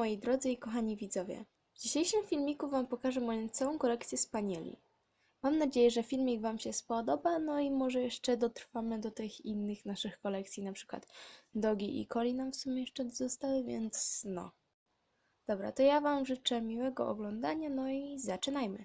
moi drodzy i kochani widzowie. W dzisiejszym filmiku Wam pokażę moją całą kolekcję spanieli. Mam nadzieję, że filmik Wam się spodoba, no i może jeszcze dotrwamy do tych innych naszych kolekcji, na przykład Dogi i Coli nam w sumie jeszcze zostały, więc no. Dobra, to ja Wam życzę miłego oglądania, no i zaczynajmy.